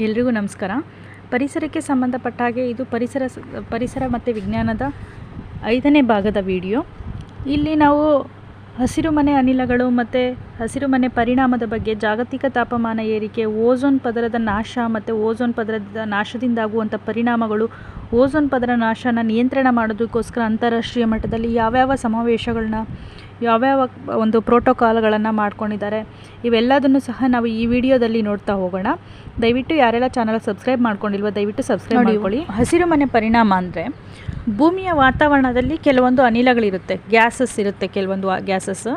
ಎಲ್ರಿಗೂ ನಮಸ್ಕಾರ. ಪರಿಸರಕ್ಕೆ ಸಂಬಂಧಪಟ್ಟ ಹಾಗೆ ಇದು ಪರಿಸರ ಪರಿಸರ ಮತ್ತು ವಿಜ್ಞಾನದ ಐದನೇ ಭಾಗದ ವಿಡಿಯೋ. ಇಲ್ಲಿ ನಾವು ಹಸಿರುಮನೆ ಅನಿಲಗಳು ಮತ್ತು ಹಸಿರುಮನೆ ಪರಿಣಾಮದ ಬಗ್ಗೆ ಜಾಗತಿಕ ತಾಪಮಾನ ಏರಿಕೆ ಓಝೋನ್ ಪದರದ ನಾಶ ಮತ್ತು ಓಝೋನ್ ಪದರದ ನಾಶದಿಂದಾಗುವಂಥ ಪರಿಣಾಮಗಳು ಓಝೋನ್ ಪದರ ನಾಶನ ನಿಯಂತ್ರಣ ಮಾಡೋದಕ್ಕೋಸ್ಕರ ಅಂತಾರಾಷ್ಟ್ರೀಯ ಮಟ್ಟದಲ್ಲಿ ಯಾವ್ಯಾವ ಸಮಾವೇಶಗಳನ್ನ ಯಾವ್ಯಾವ ಒಂದು ಪ್ರೋಟೋಕಾಲ್ಗಳನ್ನು ಮಾಡ್ಕೊಂಡಿದ್ದಾರೆ ಇವೆಲ್ಲದನ್ನು ಸಹ ನಾವು ಈ ವಿಡಿಯೋದಲ್ಲಿ ನೋಡ್ತಾ ಹೋಗೋಣ. ದಯವಿಟ್ಟು ಯಾರೆಲ್ಲ ಚಾನಲ್ ಸಬ್ಸ್ಕ್ರೈಬ್ ಮಾಡ್ಕೊಂಡಿಲ್ವೋ ದಯವಿಟ್ಟು ಸಬ್ಸ್ಕ್ರೈಬ್ ಮಾಡ್ಕೊಳ್ಳಿ. ಹಸಿರು ಮನೆ ಪರಿಣಾಮ ಅಂದರೆ ಭೂಮಿಯ ವಾತಾವರಣದಲ್ಲಿ ಕೆಲವೊಂದು ಅನಿಲಗಳಿರುತ್ತೆ ಗ್ಯಾಸಸ್ ಇರುತ್ತೆ ಕೆಲವೊಂದು ಗ್ಯಾಸಸ್.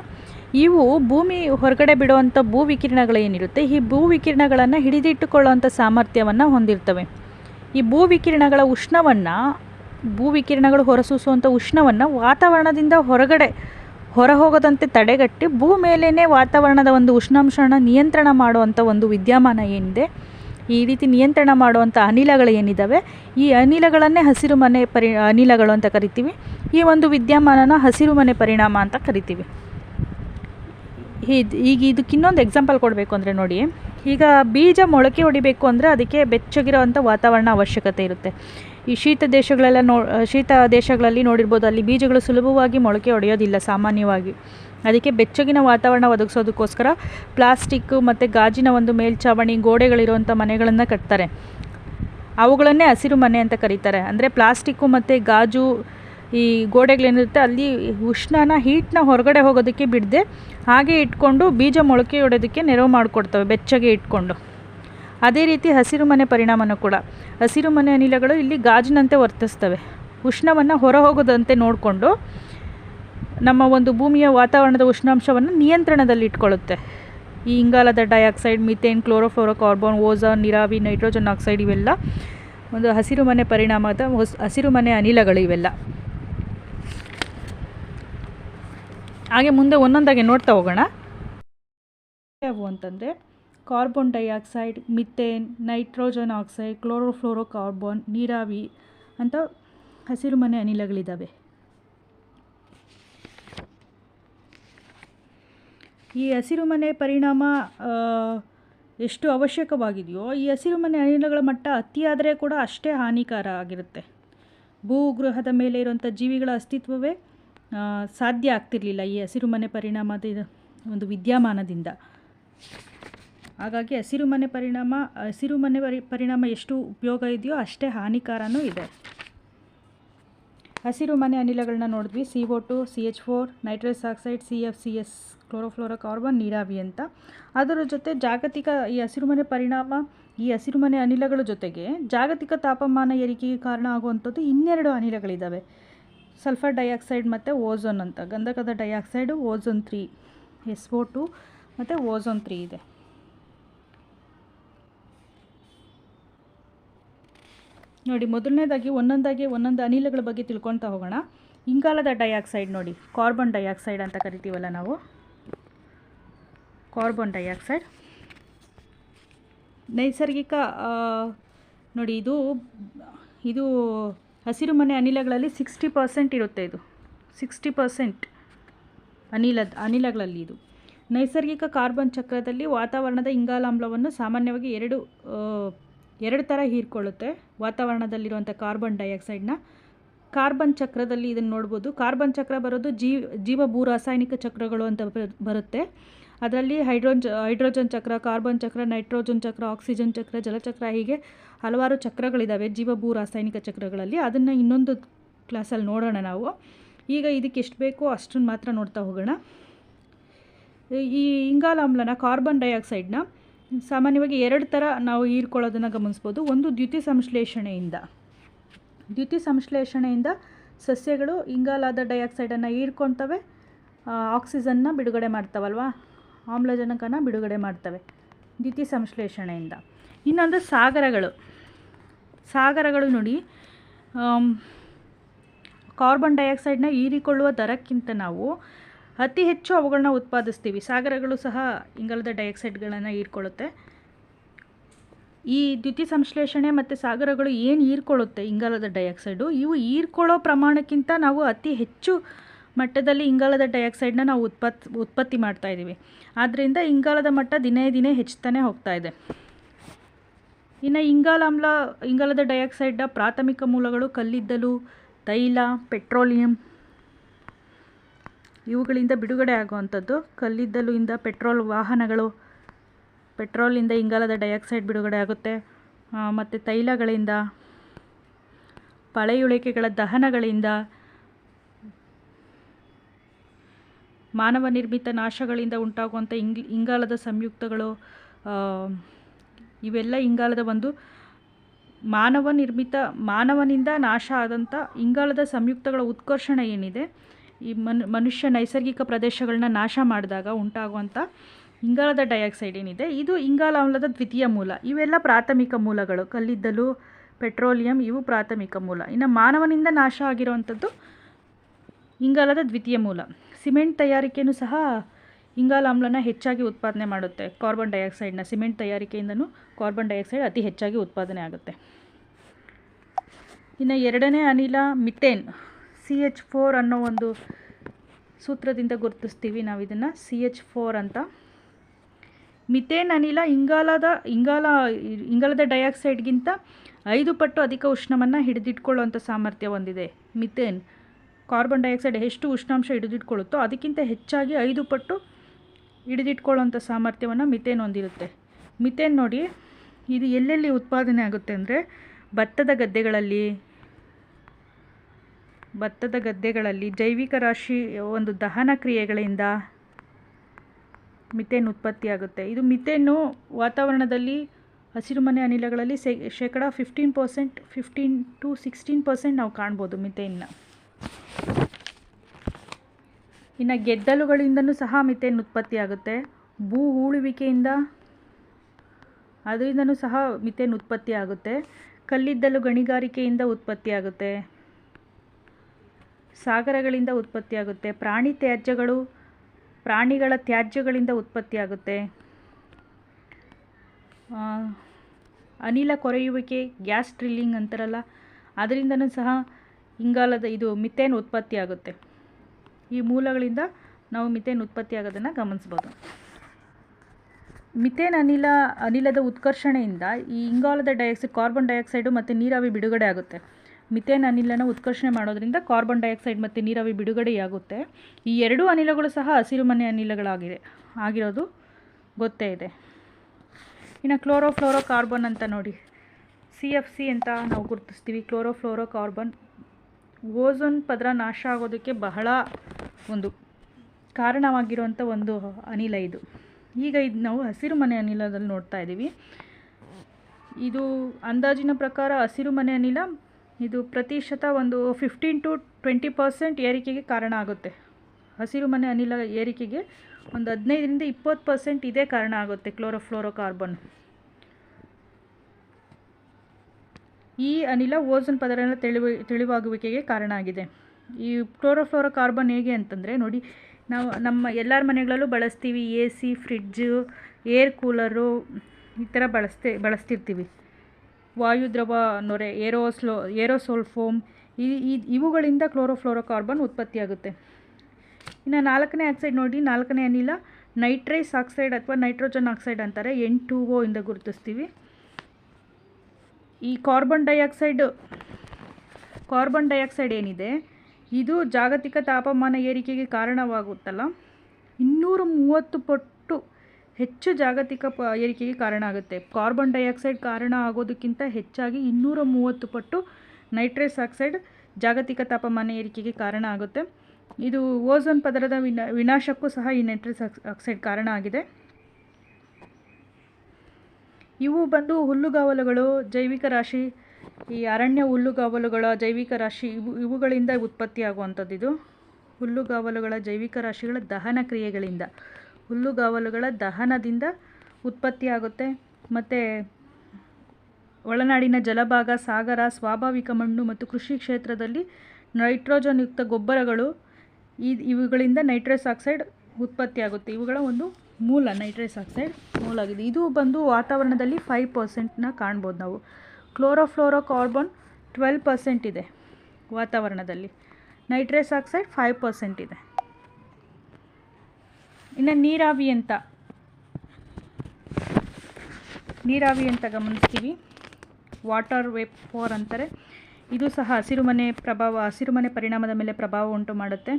ಇವು ಭೂಮಿ ಹೊರಗಡೆ ಬಿಡುವಂಥ ಭೂ ವಿಕಿರಣಗಳೇನಿರುತ್ತೆ ಈ ಭೂ ವಿಕಿರಣಗಳನ್ನು ಹಿಡಿದಿಟ್ಟುಕೊಳ್ಳುವಂಥ ಸಾಮರ್ಥ್ಯವನ್ನು ಹೊಂದಿರ್ತವೆ. ಈ ಭೂ ವಿಕಿರಣಗಳ ಉಷ್ಣವನ್ನು ಭೂ ವಿಕಿರಣಗಳು ಹೊರಸೂಸುವಂಥ ಉಷ್ಣವನ್ನು ವಾತಾವರಣದಿಂದ ಹೊರಗಡೆ ಹೊರ ಹೋಗದಂತೆ ತಡೆಗಟ್ಟಿ ಭೂ ಮೇಲೇ ವಾತಾವರಣದ ಒಂದು ಉಷ್ಣಾಂಶನ ನಿಯಂತ್ರಣ ಮಾಡುವಂಥ ಒಂದು ವಿದ್ಯಮಾನ ಏನಿದೆ, ಈ ರೀತಿ ನಿಯಂತ್ರಣ ಮಾಡುವಂಥ ಅನಿಲಗಳು ಏನಿದ್ದಾವೆ ಈ ಅನಿಲಗಳನ್ನೇ ಹಸಿರು ಮನೆ ಪರಿ, ಅನಿಲಗಳು ಅಂತ ಕರಿತೀವಿ, ಈ ಒಂದು ವಿದ್ಯಮಾನನ ಹಸಿರು ಮನೆ ಪರಿಣಾಮ ಅಂತ ಕರಿತೀವಿ. ಇದು ಈಗ ಇದಕ್ಕೆ ಇನ್ನೊಂದು ಎಕ್ಸಾಂಪಲ್ ಕೊಡಬೇಕು ಅಂದರೆ ನೋಡಿ, ಈಗ ಬೀಜ ಮೊಳಕೆ ಹೊಡಿಬೇಕು ಅಂದರೆ ಅದಕ್ಕೆ ಬೆಚ್ಚಗಿರೋವಂಥ ವಾತಾವರಣ ಅವಶ್ಯಕತೆ ಇರುತ್ತೆ. ಈ ಶೀತ ದೇಶಗಳೆಲ್ಲ ನೋ ಶೀತ ದೇಶಗಳಲ್ಲಿ ನೋಡಿರ್ಬೋದು, ಅಲ್ಲಿ ಬೀಜಗಳು ಸುಲಭವಾಗಿ ಮೊಳಕೆ ಒಡೆಯೋದಿಲ್ಲ ಸಾಮಾನ್ಯವಾಗಿ. ಅದಕ್ಕೆ ಬೆಚ್ಚಗಿನ ವಾತಾವರಣ ಒದಗಿಸೋದಕ್ಕೋಸ್ಕರ ಪ್ಲಾಸ್ಟಿಕ್ಕು ಮತ್ತು ಗಾಜಿನ ಒಂದು ಮೇಲ್ಛಾವಣಿ ಗೋಡೆಗಳಿರುವಂಥ ಮನೆಗಳನ್ನು ಕಟ್ತಾರೆ. ಅವುಗಳನ್ನೇ ಹಸಿರು ಮನೆ ಅಂತ ಕರೀತಾರೆ. ಅಂದರೆ ಪ್ಲಾಸ್ಟಿಕ್ಕು ಮತ್ತು ಗಾಜು ಈ ಗೋಡೆಗಳೇನಿರುತ್ತೆ, ಅಲ್ಲಿ ಉಷ್ಣನ, ಹೀಟ್ನ ಹೊರಗಡೆ ಹೋಗೋದಕ್ಕೆ ಬಿಡದೆ ಹಾಗೆ ಇಟ್ಕೊಂಡು ಬೀಜ ಮೊಳಕೆ ಹೊಡೋದಕ್ಕೆ ನೆರವು ಮಾಡಿಕೊಡ್ತವೆ, ಬೆಚ್ಚಗೆ ಇಟ್ಕೊಂಡು. ಅದೇ ರೀತಿ ಹಸಿರು ಮನೆ ಪರಿಣಾಮನೂ ಕೂಡ. ಹಸಿರು ಮನೆ ಅನಿಲಗಳು ಇಲ್ಲಿ ಗಾಜಿನಂತೆ ವರ್ತಿಸ್ತವೆ. ಉಷ್ಣವನ್ನು ಹೊರ ಹೋಗೋದಂತೆ ನೋಡಿಕೊಂಡು ನಮ್ಮ ಒಂದು ಭೂಮಿಯ ವಾತಾವರಣದ ಉಷ್ಣಾಂಶವನ್ನು ನಿಯಂತ್ರಣದಲ್ಲಿ ಇಟ್ಕೊಳ್ಳುತ್ತೆ. ಈ ಇಂಗಾಲದ ಡೈಆಕ್ಸೈಡ್, ಮಿಥೇನ್ ಕ್ಲೋರೋಫ್ಲೋರೋಕಾರ್ಬನ್ ಓಝೋನ್ ನೀರಾವಿ, ನೈಟ್ರೋಜನ್ ಆಕ್ಸೈಡ್ ಇವೆಲ್ಲ ಒಂದು ಹಸಿರು ಮನೆ ಪರಿಣಾಮದ ಹಸಿರುಮನೆ ಹಸಿರು ಮನೆ ಅನಿಲಗಳು ಇವೆಲ್ಲ. ಹಾಗೆ ಮುಂದೆ ಒಂದೊಂದಾಗಿ ನೋಡ್ತಾ ಹೋಗೋಣ. ಯಾವುವು ಅಂತಂದರೆ carbon dioxide, methane, nitrogen oxide chlorofluorocarbon ನೀರಾವಿ ಅಂತ ಹಸಿರುಮನೆ ಅನಿಲಗಳಿದ್ದಾವೆ ಈ ಹಸಿರುಮನೆ ಪರಿಣಾಮ ಎಷ್ಟು ಅವಶ್ಯಕವಾಗಿದೆಯೋ, ಈ ಹಸಿರುಮನೆ ಅನಿಲಗಳ ಮಟ್ಟ ಅತಿಯಾದರೆ ಕೂಡ ಅಷ್ಟೇ ಹಾನಿಕಾರ ಆಗಿರುತ್ತೆ. ಭೂಗ್ರಹದ ಮೇಲೆ ಇರುವಂಥ ಜೀವಿಗಳ ಅಸ್ತಿತ್ವವೇ ಸಾಧ್ಯ ಆಗ್ತಿರಲಿಲ್ಲ ಈ ಹಸಿರುಮನೆ ಪರಿಣಾಮದ ಒಂದು ವಿದ್ಯಮಾನದಿಂದ. ಹಾಗಾಗಿ ಹಸಿರುಮನೆ ಪರಿಣಾಮ, ಹಸಿರುಮನೆ ಪರಿ ಪರಿಣಾಮ ಎಷ್ಟು ಉಪಯೋಗ ಇದೆಯೋ ಅಷ್ಟೇ ಹಾನಿಕಾರನೂ ಇದೆ. ಹಸಿರು ಮನೆ ಅನಿಲಗಳನ್ನ ನೋಡಿದ್ವಿ. C O two C H four nitrous oxide C F C S chlorofluorocarbon ನೀರಾವಿ ಅಂತ. ಅದರ ಜೊತೆ ಜಾಗತಿಕ ಈ ಹಸಿರು ಮನೆ ಪರಿಣಾಮ, ಈ ಹಸಿರು ಮನೆ ಅನಿಲಗಳ ಜೊತೆಗೆ ಜಾಗತಿಕ ತಾಪಮಾನ ಏರಿಕೆಗೆ ಕಾರಣ ಆಗುವಂಥದ್ದು ಇನ್ನೆರಡು ಅನಿಲಗಳಿದ್ದಾವೆ ಸಲ್ಫರ್ ಡೈಆಕ್ಸೈಡ್ ಮತ್ತು ಓಝೋನ್ ಅಂತ. ಗಂಧಕದ dioxide ozone three S O two ಮತ್ತು ಓಝೋನ್ ತ್ರೀ ಇದೆ. ನೋಡಿ, ಮೊದಲನೇದಾಗಿ, ಒಂದೊಂದಾಗಿ ಒಂದೊಂದು ಅನಿಲಗಳ ಬಗ್ಗೆ ತಿಳ್ಕೊತಾ ಹೋಗೋಣ. ಇಂಗಾಲದ ಡೈಆಕ್ಸೈಡ್ ನೋಡಿ, ಕಾರ್ಬನ್ ಡೈಆಕ್ಸೈಡ್ ಅಂತ ಕರಿತೀವಲ್ಲ ನಾವು. Carbon dioxide. ನೈಸರ್ಗಿಕ ನೋಡಿ, ಇದು ಇದು ಹಸಿರುಮನೆ ಅನಿಲಗಳಲ್ಲಿ ಸಿಕ್ಸ್ಟಿ ಪರ್ಸೆಂಟ್ ಇರುತ್ತೆ ಇದು. ಸಿಕ್ಸ್ಟಿ ಪರ್ಸೆಂಟ್ ಅನಿಲದ, ಅನಿಲಗಳಲ್ಲಿ ಇದು. ನೈಸರ್ಗಿಕ ಕಾರ್ಬನ್ ಚಕ್ರದಲ್ಲಿ ವಾತಾವರಣದ ಇಂಗಾಲಾಮ್ಲವನ್ನು ಸಾಮಾನ್ಯವಾಗಿ ಎರಡು ಎರಡು ಥರ ಹೀರ್ಕೊಳ್ಳುತ್ತೆ. ವಾತಾವರಣದಲ್ಲಿರುವಂಥ ಕಾರ್ಬನ್ ಡೈಆಕ್ಸೈಡ್ನ ಕಾರ್ಬನ್ ಚಕ್ರದಲ್ಲಿ ಇದನ್ನು ನೋಡ್ಬೋದು. ಕಾರ್ಬನ್ ಚಕ್ರ ಬರೋದು ಜೀವ ಜೀವ ಭೂ ರಾಸಾಯನಿಕ ಚಕ್ರಗಳು ಅಂತ ಬರ್- ಬರುತ್ತೆ. ಅದರಲ್ಲಿ ಹೈಡ್ರೋನ್ ಹೈಡ್ರೋಜನ್ ಚಕ್ರ ಕಾರ್ಬನ್ ಚಕ್ರ ನೈಟ್ರೋಜನ್ ಚಕ್ರ ಆಕ್ಸಿಜನ್ ಚಕ್ರ, ಜಲಚಕ್ರ ಹೀಗೆ ಹಲವಾರು ಚಕ್ರಗಳಿದ್ದಾವೆ ಜೀವ ಭೂ ರಾಸಾಯನಿಕ ಚಕ್ರಗಳಲ್ಲಿ. ಅದನ್ನು ಇನ್ನೊಂದು ಕ್ಲಾಸಲ್ಲಿ ನೋಡೋಣ ನಾವು. ಈಗ ಇದಕ್ಕೆ ಎಷ್ಟು ಬೇಕೋ ಅಷ್ಟನ್ನು ಮಾತ್ರ ನೋಡ್ತಾ ಹೋಗೋಣ. ಈ ಇಂಗಾಲಾಮ್ಲನ ಕಾರ್ಬನ್ ಡೈಆಕ್ಸೈಡ್ನ ಸಾಮಾನ್ಯವಾಗಿ ಎರಡು ಥರ ನಾವು ಹೀರ್ಕೊಳ್ಳೋದನ್ನು ಗಮನಿಸ್ಬೋದು. ಒಂದು ದ್ಯುತಿ ಸಂಶ್ಲೇಷಣೆಯಿಂದ. ದ್ಯುತಿ ಸಂಶ್ಲೇಷಣೆಯಿಂದ ಸಸ್ಯಗಳು ಇಂಗಾಲಾದ ಡೈಆಕ್ಸೈಡನ್ನು ಹೀರ್ಕೊಳ್ತವೆ. ಆಕ್ಸಿಜನ್ನ ಬಿಡುಗಡೆ ಮಾಡ್ತವಲ್ವಾ? ಆಮ್ಲಜನಕನ ಬಿಡುಗಡೆ ಮಾಡ್ತವೆ ದ್ಯುತಿ ಸಂಶ್ಲೇಷಣೆಯಿಂದ. ಇನ್ನೊಂದು ಸಾಗರಗಳು. ಸಾಗರಗಳು ನೋಡಿ ಕಾರ್ಬನ್ ಡೈಆಕ್ಸೈಡ್ನ ಹೀರಿಕೊಳ್ಳುವ ದರಕ್ಕಿಂತ ನಾವು ಅತಿ ಹೆಚ್ಚು ಅವುಗಳನ್ನ ಉತ್ಪಾದಿಸ್ತೀವಿ. ಸಾಗರಗಳು ಸಹ ಇಂಗಾಲದ ಡೈಆಕ್ಸೈಡ್ಗಳನ್ನು ಹೀರ್ಕೊಳ್ಳುತ್ತೆ. ಈ ದ್ಯುತಿ ಸಂಶ್ಲೇಷಣೆ ಮತ್ತು ಸಾಗರಗಳು ಏನು ಹೀರ್ಕೊಳ್ಳುತ್ತೆ ಇಂಗಾಲದ ಡೈಆಕ್ಸೈಡು? ಇವು ಹೀರ್ಕೊಳ್ಳೋ ಪ್ರಮಾಣಕ್ಕಿಂತ ನಾವು ಅತಿ ಹೆಚ್ಚು ಮಟ್ಟದಲ್ಲಿ ಇಂಗಾಲದ ಡೈಆಕ್ಸೈಡ್ನ ನಾವು ಉತ್ಪತ್, ಉತ್ಪತ್ತಿ ಮಾಡ್ತಾ ಇದ್ದೀವಿ ಆದ್ದರಿಂದ ಇಂಗಾಲದ ಮಟ್ಟ ದಿನೇ ದಿನೇ ಹೆಚ್ಚುತ್ತಾನೆ ಹೋಗ್ತಾ ಇದೆ. ಇನ್ನು ಇಂಗಾಲಾಮ್ಲ, ಇಂಗಾಲದ ಡೈಆಕ್ಸೈಡ್ನ ಪ್ರಾಥಮಿಕ ಮೂಲಗಳು ಕಲ್ಲಿದ್ದಲು, ತೈಲ, ಪೆಟ್ರೋಲಿಯಂ ಇವುಗಳಿಂದ ಬಿಡುಗಡೆ ಆಗುವಂಥದ್ದು. ಕಲ್ಲಿದ್ದಲು ಇಂದ ಪೆಟ್ರೋಲ್ ವಾಹನಗಳು ಪೆಟ್ರೋಲಿಂದ ಇಂಗಾಲದ ಡೈಆಕ್ಸೈಡ್ ಬಿಡುಗಡೆ ಆಗುತ್ತೆ. ಮತ್ತು ತೈಲಗಳಿಂದ, ಪಳೆಯುಳಿಕೆಗಳ ದಹನಗಳಿಂದ, ಮಾನವ ನಿರ್ಮಿತ ನಾಶಗಳಿಂದ ಉಂಟಾಗುವಂಥ ಇಂಗ್, ಇಂಗಾಲದ ಸಂಯುಕ್ತಗಳು ಇವೆಲ್ಲ ಇಂಗಾಲದ ಒಂದು ಮಾನವ ನಿರ್ಮಿತ, ಮಾನವನಿಂದ ನಾಶ ಆದಂಥ ಇಂಗಾಲದ ಸಂಯುಕ್ತಗಳ ಉತ್ಕರ್ಷಣ ಏನಿದೆ? ಈ ಮನು, ಮನುಷ್ಯ ನೈಸರ್ಗಿಕ ಪ್ರದೇಶಗಳನ್ನ ನಾಶ ಮಾಡಿದಾಗ ಉಂಟಾಗುವಂಥ ಇಂಗಾಲದ ಡೈಆಕ್ಸೈಡ್ ಏನಿದೆ, ಇದು ಇಂಗಾಲ ಆಮ್ಲದ ದ್ವಿತೀಯ ಮೂಲ. ಇವೆಲ್ಲ ಪ್ರಾಥಮಿಕ ಮೂಲಗಳು. ಕಲ್ಲಿದ್ದಲು, ಪೆಟ್ರೋಲಿಯಂ, ಇವು ಪ್ರಾಥಮಿಕ ಮೂಲ. ಇನ್ನು ಮಾನವನಿಂದ ನಾಶ ಆಗಿರುವಂಥದ್ದು ಇಂಗಾಲದ ದ್ವಿತೀಯ ಮೂಲ. ಸಿಮೆಂಟ್ ತಯಾರಿಕೆಯೂ ಸಹ ಇಂಗಾಲ ಆಮ್ಲನ ಹೆಚ್ಚಾಗಿ ಉತ್ಪಾದನೆ ಮಾಡುತ್ತೆ. ಕಾರ್ಬನ್ ಡೈಆಕ್ಸೈಡ್ನ ಸಿಮೆಂಟ್ ತಯಾರಿಕೆಯಿಂದನೂ ಕಾರ್ಬನ್ ಡೈಆಕ್ಸೈಡ್ ಅತಿ ಹೆಚ್ಚಾಗಿ ಉತ್ಪಾದನೆ ಆಗುತ್ತೆ. ಇನ್ನು ಎರಡನೇ ಅನಿಲ ಮಿಥೇನ್. ಸಿ ಎಚ್ ಫೋರ್ ಅನ್ನೋ ಒಂದು ಸೂತ್ರದಿಂದ ಗುರುತಿಸ್ತೀವಿ ನಾವು ಇದನ್ನು ಸಿ ಎಚ್ ಫೋರ್ ಅಂತ. ಮಿಥೇನ್ ಅನಿಲ ಇಂಗಾಲದ ಇಂಗಾಲ ಇಂಗಾಲದ ಡೈಆಕ್ಸೈಡ್ಗಿಂತ ಐದು ಪಟ್ಟು ಅಧಿಕ ಉಷ್ಣವನ್ನು ಹಿಡಿದಿಟ್ಕೊಳ್ಳುವಂಥ ಸಾಮರ್ಥ್ಯ ಹೊಂದಿದೆ. ಮಿಥೇನ್ ಕಾರ್ಬನ್ ಡೈಆಕ್ಸೈಡ್ ಎಷ್ಟು ಉಷ್ಣಾಂಶ ಹಿಡಿದಿಟ್ಕೊಳ್ಳುತ್ತೋ ಅದಕ್ಕಿಂತ ಹೆಚ್ಚಾಗಿ ಐದು ಪಟ್ಟು ಹಿಡಿದಿಟ್ಕೊಳ್ಳುವಂಥ ಸಾಮರ್ಥ್ಯವನ್ನು ಮಿಥೇನ್ ಹೊಂದಿರುತ್ತೆ. ಮಿಥೇನ್ ನೋಡಿ, ಇದು ಎಲ್ಲೆಲ್ಲಿ ಉತ್ಪಾದನೆ ಆಗುತ್ತೆ ಅಂದರೆ ಭತ್ತದ ಗದ್ದೆಗಳಲ್ಲಿ ಭತ್ತದ ಗದ್ದೆಗಳಲ್ಲಿ ಜೈವಿಕ ರಾಶಿ ಒಂದು ದಹನ ಕ್ರಿಯೆಗಳಿಂದ ಮಿಥೇನ್ ಉತ್ಪತ್ತಿಯಾಗುತ್ತೆ ಇದು ಮಿಥೇನು ವಾತಾವರಣದಲ್ಲಿ ಹಸಿರುಮನೆ ಅನಿಲಗಳಲ್ಲಿ ಶೇಕಡಾ fifteen percent fifteen to sixteen percent ನಾವು ಕಾಣ್ಬೋದು ಮಿಥೇನ್ನ. ಇನ್ನು ಗೆದ್ದಲುಗಳಿಂದನೂ ಸಹ ಮಿಥೇನ್ ಉತ್ಪತ್ತಿಯಾಗುತ್ತೆ ಭೂ ಹೂಳುವಿಕೆಯಿಂದ ಅದರಿಂದನೂ ಸಹ ಮಿಥೇನ್ ಉತ್ಪತ್ತಿಯಾಗುತ್ತೆ ಕಲ್ಲಿದ್ದಲು ಗಣಿಗಾರಿಕೆಯಿಂದ ಉತ್ಪತ್ತಿಯಾಗುತ್ತೆ ಸಾಗರಗಳಿಂದ ಉತ್ಪತ್ತಿಯಾಗುತ್ತೆ. ಪ್ರಾಣಿ ತ್ಯಾಜ್ಯಗಳು, ಪ್ರಾಣಿಗಳ ತ್ಯಾಜ್ಯಗಳಿಂದ ಉತ್ಪತ್ತಿಯಾಗುತ್ತೆ. ಅನಿಲ ಕೊರೆಯುವಿಕೆ, ಗ್ಯಾಸ್ ಡ್ರಿಲ್ಲಿಂಗ್ ಅಂತಾರಲ್ಲ, ಅದರಿಂದನೂ ಸಹ ಇಂಗಾಲದ ಇದು ಮಿಥೇನ್ ಉತ್ಪತ್ತಿಯಾಗುತ್ತೆ. ಈ ಮೂಲಗಳಿಂದ ನಾವು ಮಿಥೇನ್ ಉತ್ಪತ್ತಿಯಾಗೋದನ್ನು ಗಮನಿಸ್ಬೋದು. ಮಿಥೇನ್ ಅನಿಲ, ಅನಿಲದ ಉತ್ಕರ್ಷಣೆಯಿಂದ ಈ ಇಂಗಾಲದ ಡೈಆಕ್ಸೈಡ್, ಕಾರ್ಬನ್ ಡೈಆಕ್ಸೈಡು ಮತ್ತು ನೀರಾವಿ ಬಿಡುಗಡೆ ಆಗುತ್ತೆ. ಮಿಥೇನ್ ಅನಿಲನ ಉತ್ಕರ್ಷಣೆ ಮಾಡೋದ್ರಿಂದ ಕಾರ್ಬನ್ ಡೈಆಕ್ಸೈಡ್ ಮತ್ತು ನೀರಾವಿ ಬಿಡುಗಡೆಯಾಗುತ್ತೆ. ಈ ಎರಡೂ ಅನಿಲಗಳು ಸಹ ಹಸಿರುಮನೆ ಅನಿಲಗಳಾಗಿದೆ. ಆಗಿರೋದು ಗೊತ್ತೇ ಇದೆ. ಇನ್ನು ಕ್ಲೋರೋಫ್ಲೋರೋ ಕಾರ್ಬನ್ ಅಂತ ನೋಡಿ. ಸಿ ಎಫ್ ಸಿ ಅಂತ ನಾವು ಗುರುತಿಸ್ತೀವಿ. ಕ್ಲೋರೋಫ್ಲೋರೋ ಕಾರ್ಬನ್ ಓಝೋನ್ ಪದರ ನಾಶ ಆಗೋದಕ್ಕೆ ಬಹಳ ಒಂದು ಕಾರಣವಾಗಿರುವಂಥ ಒಂದು ಅನಿಲ ಇದು. ಈಗ ಇದು ನಾವು ಹಸಿರು ಮನೆ ಅನಿಲದಲ್ಲಿ ನೋಡ್ತಾ ಇದ್ದೀವಿ ಇದು ಅಂದಾಜಿನ ಪ್ರಕಾರ ಹಸಿರು ಮನೆ ಅನಿಲ ಇದು ಪ್ರತಿಶತ ಒಂದು ಫಿಫ್ಟೀನ್ ಟು ಟ್ವೆಂಟಿ ಪರ್ಸೆಂಟ್ ಏರಿಕೆಗೆ ಕಾರಣ ಆಗುತ್ತೆ. ಹಸಿರು ಮನೆ ಅನಿಲ ಏರಿಕೆಗೆ ಒಂದು ಹದಿನೈದರಿಂದ ಇಪ್ಪತ್ತು ಪರ್ಸೆಂಟ್ ಇದೇ ಕಾರಣ ಆಗುತ್ತೆ ಕ್ಲೋರೋಫ್ಲೋರೋಕಾರ್ಬನ್ ಈ ಅನಿಲ ಓಝೋನ್ ಪದರನ ತಿಳಿವ, ತಿಳಿವಾಗುವಿಕೆಗೆ ಕಾರಣ ಆಗಿದೆ. ಈ ಕ್ಲೋರೋಫ್ಲೋರೋಕಾರ್ಬನ್ ಹೇಗೆ ಅಂತಂದರೆ ನೋಡಿ, ನಾವು ನಮ್ಮ ಎಲ್ಲರ ಮನೆಗಳಲ್ಲೂ ಬಳಸ್ತೀವಿ, A C, fridge, air cooler ಈ ಥರ ಬಳಸ್ತೇ, ಬಳಸ್ತಿರ್ತೀವಿ. ವಾಯುದ್ರವ ನೊರೆ, ಏರೋಸ್ಲೋ ಏರೋಸೋಲ್ ಫೋಮ್ ಈ ಇವುಗಳಿಂದ ಕ್ಲೋರೋಫ್ಲೋರೋಕಾರ್ಬನ್ ಉತ್ಪತ್ತಿಯಾಗುತ್ತೆ. ಇನ್ನು ನಾಲ್ಕನೇ ಆಕ್ಸೈಡ್ ನೋಡಿ, ನಾಲ್ಕನೇ ಅನಿಲ, ನೈಟ್ರೈಸ್ ಆಕ್ಸೈಡ್ ಅಥವಾ ನೈಟ್ರೋಜನ್ ಆಕ್ಸೈಡ್ ಅಂತಾರೆ, ಎನ್ ಟು ಒ ಇಂದ ಗುರುತಿಸ್ತೀವಿ. ಈ ಕಾರ್ಬನ್ ಡೈಆಕ್ಸೈಡ್ ಕಾರ್ಬನ್ ಡೈಆಕ್ಸೈಡ್ ಏನಿದೆ, ಇದು ಜಾಗತಿಕ ತಾಪಮಾನ ಏರಿಕೆಗೆ ಕಾರಣವಾಗುತ್ತಲ್ಲ. ಇನ್ನೂರ ಮೂವತ್ತು ಪಟ್ಟು ಹೆಚ್ಚು ಜಾಗತಿಕ ಪ ಏರಿಕೆಗೆ ಕಾರಣ ಆಗುತ್ತೆ. ಕಾರ್ಬನ್ ಡೈಆಕ್ಸೈಡ್ ಕಾರಣ ಆಗೋದಕ್ಕಿಂತ ಹೆಚ್ಚಾಗಿ ಇನ್ನೂರ ಮೂವತ್ತು ಪಟ್ಟು ನೈಟ್ರೇಸ್ ಆಕ್ಸೈಡ್ ಜಾಗತಿಕ ತಾಪಮಾನ ಏರಿಕೆಗೆ ಕಾರಣ ಆಗುತ್ತೆ. ಇದು ಓಝೋನ್ ಪದರದ ವಿನಾ, ವಿನಾಶಕ್ಕೂ ಸಹ ಈ ನೈಟ್ರಸ್ ಆಕ್ಸೈಡ್ ಕಾರಣ ಆಗಿದೆ. ಇವು ಬಂದು ಹುಲ್ಲುಗಾವಲುಗಳು, ಜೈವಿಕ ರಾಶಿ, ಈ ಅರಣ್ಯ ಹುಲ್ಲುಗಾವಲುಗಳ ಜೈವಿಕ ರಾಶಿ, ಇವು, ಇವುಗಳಿಂದ ಉತ್ಪತ್ತಿಯಾಗುವಂಥದ್ದು ಇದು. ಹುಲ್ಲುಗಾವಲುಗಳ ಜೈವಿಕ ರಾಶಿಗಳ ದಹನ ಕ್ರಿಯೆಗಳಿಂದ. ಹುಲ್ಲುಗಾವಲುಗಳ ದಹನದಿಂದ ಉತ್ಪತ್ತಿಯಾಗುತ್ತೆ. ಮತ್ತು ಒಳನಾಡಿನ ಜಲಭಾಗ, ಸಾಗರ, ಸ್ವಾಭಾವಿಕ ಮಣ್ಣು ಮತ್ತು ಕೃಷಿ ಕ್ಷೇತ್ರದಲ್ಲಿ ನೈಟ್ರೋಜನ್ ಯುಕ್ತ ಗೊಬ್ಬರಗಳು, ಈ ಇವುಗಳಿಂದ ನೈಟ್ರಸ್ ಆಕ್ಸೈಡ್ ಉತ್ಪತ್ತಿಯಾಗುತ್ತೆ. ಇವುಗಳ ಒಂದು ಮೂಲ ನೈಟ್ರಸ್ ಆಕ್ಸೈಡ್ ಮೂಲ ಆಗಿದೆ. ಇದು ಬಂದು ವಾತಾವರಣದಲ್ಲಿ ಫೈವ್ ಪರ್ಸೆಂಟ್ನ ಕಾಣ್ಬೋದು ನಾವು. ಕ್ಲೋರೋಫ್ಲೋರೋ ಕಾರ್ಬನ್ ಟ್ವೆಲ್ ಪರ್ಸೆಂಟ್ ಇದೆ ವಾತಾವರಣದಲ್ಲಿ. ನೈಟ್ರಸ್ ಆಕ್ಸೈಡ್ ಫೈವ್ ಪರ್ಸೆಂಟ್ ಇದೆ. ಇನ್ನು ನೀರಾವಿ ಅಂತ. ನೀರಾವಿ ಅಂತ ಗಮನಿಸ್ತೀವಿ. ವಾಟರ್ ವೇಪ್ ಫೋರ್ ಅಂತಾರೆ. ಇದು ಸಹ ಹಸಿರುಮನೆ ಪ್ರಭಾವ ಹಸಿರುಮನೆ ಪರಿಣಾಮದ ಮೇಲೆ ಪ್ರಭಾವ ಉಂಟು ಮಾಡುತ್ತೆ.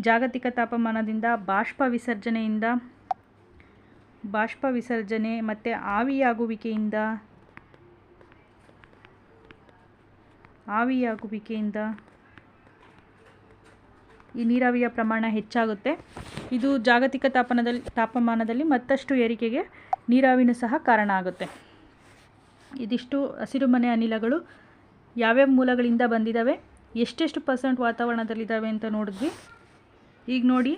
ಜಾಗತಿಕ ತಾಪಮಾನದಿಂದ ಬಾಷ್ಪ ವಿಸರ್ಜನೆಯಿಂದ, ಬಾಷ್ಪ ವಿಸರ್ಜನೆ ಮತ್ತು ಆವಿಯಾಗುವಿಕೆಯಿಂದ ಆವಿಯಾಗುವಿಕೆಯಿಂದ ಈ ನೀರಾವಿಯ ಪ್ರಮಾಣ ಹೆಚ್ಚಾಗುತ್ತೆ. ಇದು ಜಾಗತಿಕ ತಾಪನದಲ್ಲಿ, ತಾಪಮಾನದಲ್ಲಿ ಮತ್ತಷ್ಟು ಏರಿಕೆಗೆ ನೀರಾವಿನೂ ಸಹ ಕಾರಣ ಆಗುತ್ತೆ. ಇದಿಷ್ಟು ಹಸಿರುಮನೆ ಅನಿಲಗಳು ಯಾವ್ಯಾವ ಮೂಲಗಳಿಂದ ಬಂದಿದ್ದಾವೆ ಎಷ್ಟೆಷ್ಟು ಪರ್ಸೆಂಟ್ ವಾತಾವರಣದಲ್ಲಿದ್ದಾವೆ ಅಂತ ನೋಡಿದ್ವಿ. ಈಗ ನೋಡಿ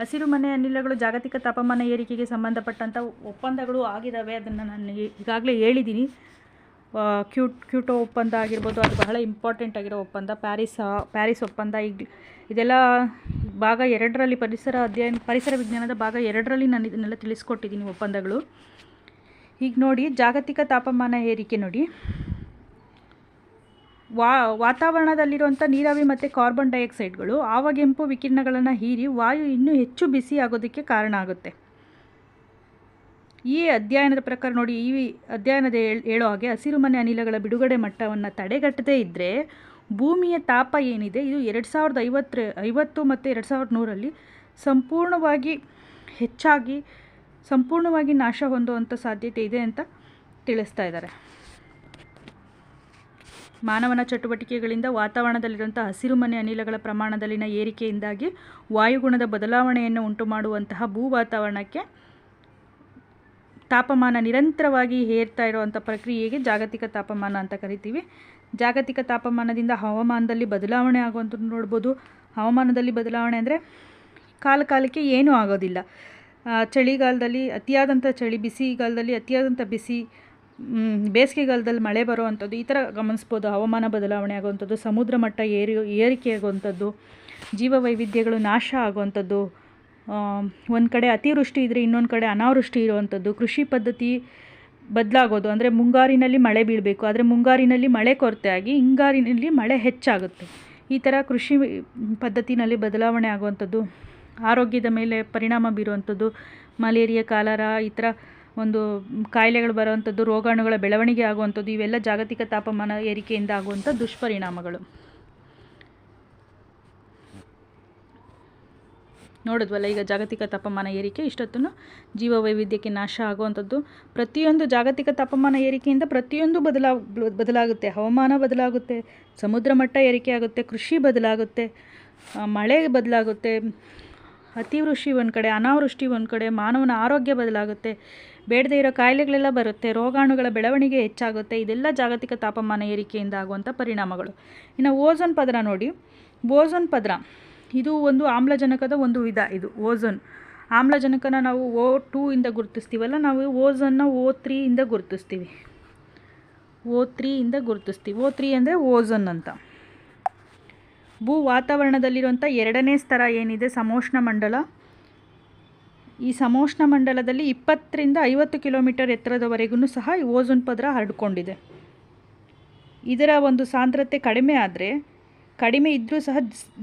ಹಸಿರುಮನೆ ಅನಿಲಗಳು ಜಾಗತಿಕ ತಾಪಮಾನ ಏರಿಕೆಗೆ ಸಂಬಂಧಪಟ್ಟಂಥ ಒಪ್ಪಂದಗಳು ಆಗಿದ್ದಾವೆ ಅದನ್ನು ನಾನು ಈಗಾಗಲೇ ಹೇಳಿದ್ದೀನಿ ಕ್ಯೂಟ್, ಕ್ಯೂಟೋ ಒಪ್ಪಂದ ಆಗಿರ್ಬೋದು ಅದು ಬಹಳ ಇಂಪಾರ್ಟೆಂಟ್ ಆಗಿರೋ ಒಪ್ಪಂದ. ಪ್ಯಾರಿಸ್ ಪ್ಯಾರಿಸ್ ಒಪ್ಪಂದ ಈಗ ಇದೆಲ್ಲ ಭಾಗ ಎರಡರಲ್ಲಿ ಪರಿಸರ ಅಧ್ಯಯನ, ಪರಿಸರ ವಿಜ್ಞಾನದ ಭಾಗ ಎರಡರಲ್ಲಿ ನಾನು ಇದನ್ನೆಲ್ಲ ತಿಳಿಸ್ಕೊಟ್ಟಿದ್ದೀನಿ ಒಪ್ಪಂದಗಳು. ಈಗ ನೋಡಿ, ಜಾಗತಿಕ ತಾಪಮಾನ ಏರಿಕೆ ನೋಡಿ. ವಾ, ವಾತಾವರಣದಲ್ಲಿರುವಂಥ ನೀರಾವಿ ಮತ್ತು ಕಾರ್ಬನ್ ಡೈಆಕ್ಸೈಡ್ಗಳು ಆವಗೆಂಪು ವಿಕಿರಣಗಳನ್ನು ಹೀರಿ ವಾಯು ಇನ್ನೂ ಹೆಚ್ಚು ಬಿಸಿ ಆಗೋದಕ್ಕೆ ಕಾರಣ ಆಗುತ್ತೆ. ಈ ಅಧ್ಯಯನದ ಪ್ರಕಾರ ನೋಡಿ, ಈ ಅಧ್ಯಯನದ ಹೇಳ್- ಹಾಗೆ ಹಸಿರುಮನೆ ಅನಿಲಗಳ ಬಿಡುಗಡೆ ಮಟ್ಟವನ್ನು ತಡೆಗಟ್ಟದೇ ಇದ್ದರೆ ಭೂಮಿಯ ತಾಪ ಏನಿದೆ, ಇದು ಎರಡು ಸಾವಿರದ ಐವತ್ತರ ಐವತ್ತು ಮತ್ತು ಎರಡು ಸಾವಿರದ ನೂರಲ್ಲಿ ಸಂಪೂರ್ಣವಾಗಿ ಹೆಚ್ಚಾಗಿ, ಸಂಪೂರ್ಣವಾಗಿ ನಾಶ ಹೊಂದುವಂಥ ಸಾಧ್ಯತೆ ಇದೆ ಅಂತ ತಿಳಿಸ್ತಾ ಇದ್ದಾರೆ. ಮಾನವನ ಚಟುವಟಿಕೆಗಳಿಂದ ವಾತಾವರಣದಲ್ಲಿರುವಂಥ ಹಸಿರುಮನೆ ಅನಿಲಗಳ ಪ್ರಮಾಣದಲ್ಲಿನ ಏರಿಕೆಯಿಂದಾಗಿ ವಾಯುಗುಣದ ಬದಲಾವಣೆಯನ್ನು ಉಂಟು ಮಾಡುವಂತಹ ಭೂ ವಾತಾವರಣಕ್ಕೆ ತಾಪಮಾನ ನಿರಂತರವಾಗಿ ಹೇರ್ತಾ ಇರುವಂಥ ಪ್ರಕ್ರಿಯೆಗೆ ಜಾಗತಿಕ ತಾಪಮಾನ ಅಂತ ಕರಿತೀವಿ. ಜಾಗತಿಕ ತಾಪಮಾನದಿಂದ ಹವಾಮಾನದಲ್ಲಿ ಬದಲಾವಣೆ ಆಗುವಂಥದ್ದು ನೋಡ್ಬೋದು. ಹವಾಮಾನದಲ್ಲಿ ಬದಲಾವಣೆ ಅಂದರೆ ಕಾಲ ಕಾಲಕ್ಕೆ ಏನೂ ಆಗೋದಿಲ್ಲ. ಚಳಿಗಾಲದಲ್ಲಿ ಅತಿಯಾದಂಥ ಚಳಿ, ಬಿಸಿಗಾಲದಲ್ಲಿ ಅತಿಯಾದಂಥ ಬಿಸಿ ಬೇಸಿಗೆಗಾಲದಲ್ಲಿ ಮಳೆ ಬರುವಂಥದ್ದು, ಈ ಥರ ಗಮನಿಸ್ಬೋದು. ಹವಾಮಾನ ಬದಲಾವಣೆ ಆಗುವಂಥದ್ದು, ಸಮುದ್ರ ಮಟ್ಟ ಏರಿ, ಏರಿಕೆ ಆಗುವಂಥದ್ದು ಜೀವ ವೈವಿಧ್ಯಗಳು ನಾಶ ಆಗುವಂಥದ್ದು ಒಂದು ಕಡೆ ಅತಿವೃಷ್ಟಿ ಇದ್ದರೆ ಇನ್ನೊಂದು ಕಡೆ ಅನಾವೃಷ್ಟಿ ಇರುವಂಥದ್ದು ಕೃಷಿ ಪದ್ಧತಿ ಬದಲಾಗೋದು. ಅಂದರೆ ಮುಂಗಾರಿನಲ್ಲಿ ಮಳೆ ಬೀಳಬೇಕು. ಆದರೆ ಮುಂಗಾರಿನಲ್ಲಿ ಮಳೆ ಕೊರತೆ ಆಗಿ ಹಿಂಗಾರಿನಲ್ಲಿ ಮಳೆ ಹೆಚ್ಚಾಗುತ್ತೆ. ಈ ಥರ ಕೃಷಿ ಪದ್ಧತಿನಲ್ಲಿ ಬದಲಾವಣೆ ಆಗುವಂಥದ್ದು ಆರೋಗ್ಯದ ಮೇಲೆ ಪರಿಣಾಮ ಬೀರುವಂಥದ್ದು ಮಲೇರಿಯಾ, ಕಾಲರ, ಈ ಥರ ಒಂದು ಕಾಯಿಲೆಗಳು ಬರುವಂಥದ್ದು ರೋಗಾಣುಗಳ ಬೆಳವಣಿಗೆ ಆಗುವಂಥದ್ದು ಇವೆಲ್ಲ ಜಾಗತಿಕ ತಾಪಮಾನ ಏರಿಕೆಯಿಂದ ಆಗುವಂಥ ದುಷ್ಪರಿಣಾಮಗಳು. ನೋಡಿದ್ವಲ್ಲ, ಈಗ ಜಾಗತಿಕ ತಾಪಮಾನ ಏರಿಕೆ ಇಷ್ಟೊತ್ತೂ ಜೀವ ವೈವಿಧ್ಯಕ್ಕೆ ನಾಶ ಆಗುವಂಥದ್ದು. ಪ್ರತಿಯೊಂದು ಜಾಗತಿಕ ತಾಪಮಾನ ಏರಿಕೆಯಿಂದ ಪ್ರತಿಯೊಂದು ಬದಲಾ ಬದಲಾಗುತ್ತೆ. ಹವಾಮಾನ ಬದಲಾಗುತ್ತೆ, ಸಮುದ್ರ ಮಟ್ಟ ಏರಿಕೆ ಆಗುತ್ತೆ, ಕೃಷಿ ಬದಲಾಗುತ್ತೆ ಮಳೆ ಬದಲಾಗುತ್ತೆ, ಅತಿವೃಷ್ಟಿ ಒಂದು ಕಡೆ, ಅನಾವೃಷ್ಟಿ ಒಂದು ಕಡೆ, ಮಾನವನ ಆರೋಗ್ಯ ಬದಲಾಗುತ್ತೆ, ಬೇಡದೇ ಇರೋ ಕಾಯಿಲೆಗಳೆಲ್ಲ ಬರುತ್ತೆ, ರೋಗಾಣುಗಳ ಬೆಳವಣಿಗೆ ಹೆಚ್ಚಾಗುತ್ತೆ, ಇದೆಲ್ಲ ಜಾಗತಿಕ ತಾಪಮಾನ ಏರಿಕೆಯಿಂದ ಆಗುವಂಥ ಪರಿಣಾಮಗಳು. ಇನ್ನು ಓಝೋನ್ ಪದರ ನೋಡಿ. ಓಝೋನ್ ಪದರ ಇದು ಒಂದು ಆಮ್ಲಜನಕದ ಒಂದು ವಿಧ, ಇದು ಓಝೋನ್ ಆಮ್ಲಜನಕನ ನಾವು ಓ ಟೂ ಇಂದ ಗುರುತಿಸ್ತೀವಲ್ಲ, ನಾವು ಓಝೋನ್ನ ಓ ತ್ರೀ ಇಂದ ಗುರುತಿಸ್ತೀವಿ. ಓ ತ್ರೀ ಇಂದ ಗುರುತಿಸ್ತೀವಿ. ಓ ತ್ರೀ ಅಂದರೆ ಓಝೋನ್ ಅಂತ. ಭೂ ವಾತಾವರಣದಲ್ಲಿರುವಂಥ ಎರಡನೇ ಸ್ತರ ಏನಿದೆ? ಸಮೋಷ್ಣ ಮಂಡಲ. ಈ ಸಮೋಷ್ಣ ಮಂಡಲದಲ್ಲಿ ಇಪ್ಪತ್ತರಿಂದ ಐವತ್ತು ಕಿಲೋಮೀಟರ್ ಎತ್ತರದವರೆಗೂ ಸಹ ಈ ಓಝೋನ್ ಪದರ ಹರಡಿಕೊಂಡಿದೆ. ಇದರ ಒಂದು ಸಾಂದ್ರತೆ ಕಡಿಮೆ ಆದರೆ ಕಡಿಮೆ ಇದ್ದರೂ ಸಹ